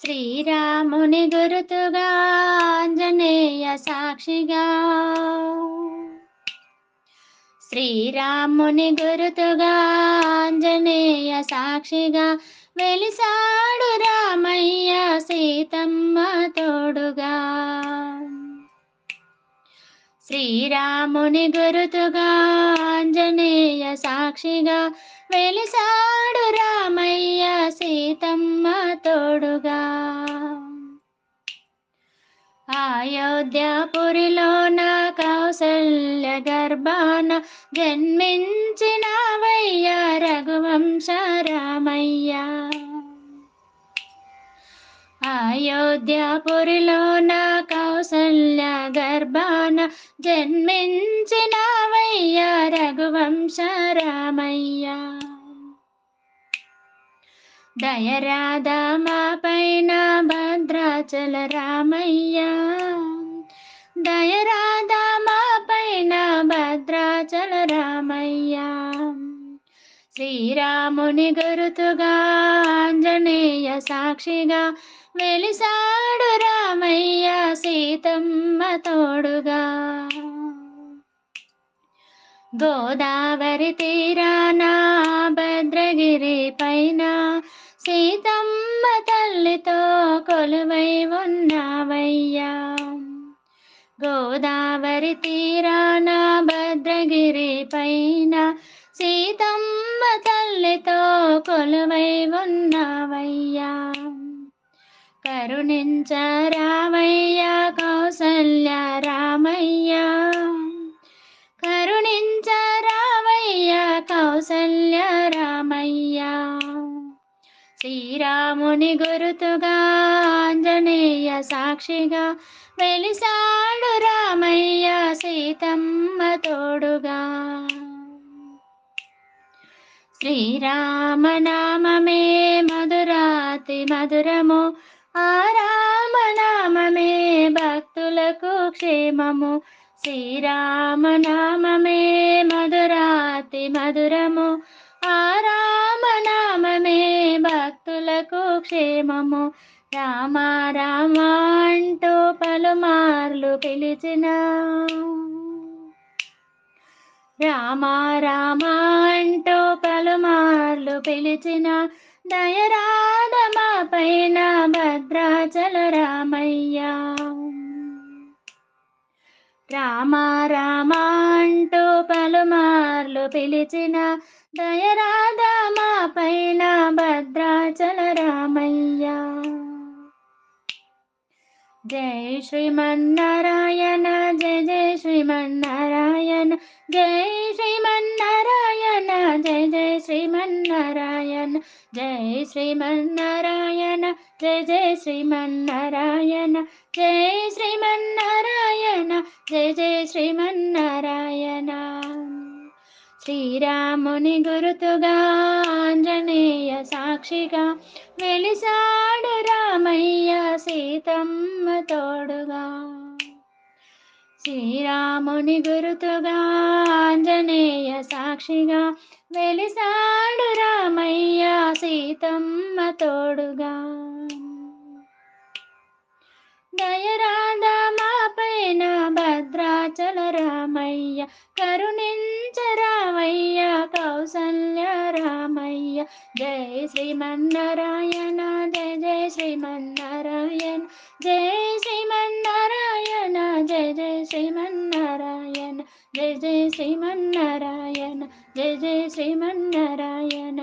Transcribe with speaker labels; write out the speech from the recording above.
Speaker 1: శ్రీరాముని గురుతుగా ఆంజనేయ సాక్షిగా. శ్రీరాముని గురుతుగా ఆంజనేయ సాక్షిగా వెలిసాడు రామయ్య సీతమ్మ తోడుగా. శ్రీరాముని గురుతుగా ఆంజనేయ సాక్షిగా వెలిసాడు రామయ్య సీతమ్మ తోడుగా. అయోధ్యాపురిలోన కౌసల్య గర్భాన జన్మించిన వయ్య రఘువంశ రామయ్య. అయోధ్యాపురిలోన కౌసల్య గర్భాన జన్మించిన వయ్య రఘువంశ రామయ్య. దయరాధా పైన భద్రాచల రామయ్య. శ్రీరాముని గురుతుగా ఆంజనేయ సాక్షిగా వెలిసాడు రామయ్య సీతమ్మ తోడుగా. గోదావరి తీరాన భద్రగిరి పైన సీతమ్మ తల్లితో కొలువై ఉన్నావయ్యా. గోదావరి తీరాన భద్రగిరి పైన సీతమ్మ తల్లితో కొలువై ఉన్నావయ్యా. కరుణించ కరుణించరామయ్య కౌసల్య రామయ్య. కరుణించరామయ్య కౌసల్య రామయ్య. శ్రీరాముని గురుతుగా ఆంజనేయ సాక్షిగా వెలిసాడు రామయ్య సీతమ్మ తోడుగా. శ్రీరామనామమే మధురాతి మధురము ఆ రామనామమే భక్తులకు క్షేమము శ్రీరామనామమే మధురాతి మధురము ఆ రామనామమే భక్తులకు క్షేమము రామ రామ అంటూ పలుమార్లు పిలిచిన రామ రామ పలుమార్లు పిలిచిన దయరాధమా పైన భద్రాచల రామయ్య. రామ రామ అంటూ పలుమార్లు పిలిచిన దయరాధమా పైన భద్రాచల రామయ్య. జై శ్రీమన్నారాయణ జయ జయ శ్రీమన్నారాయణ జై శ్రీమన్నారాయణ. జయ జయ శ్రీమన్నారాయణ జయ శ్రీమన్నారాయణ జయ జయ శ్రీమన్నారాయణ జయ శ్రీమన్నారాయణ జయ జయ శ్రీమన్నారాయణ. శ్రీరాముని గురుతుగా ఆంజనేయ సాక్షిగా వెలిసాడు రామయ్య సీతమ్మ తోడుగా. శ్రీరాముని గురుతుగా ఆంజనేయ సాక్షిగా వెలిసాడు రామయ్య సీతమ్మ తోడుగా. దయరాధ మా పైన భద్రాచల రామయ్య కరుణించరామయ్య కౌసల్య రామయ్య. జై శ్రీమన్నారాయణ జయ జయ శ్రీమన్నారాయణ జయ జయ శ్రీమన్నారాయణ జయ జయ శ్రీమన్నారాయణ జయ జయ శ్రీమన్నారాయణ.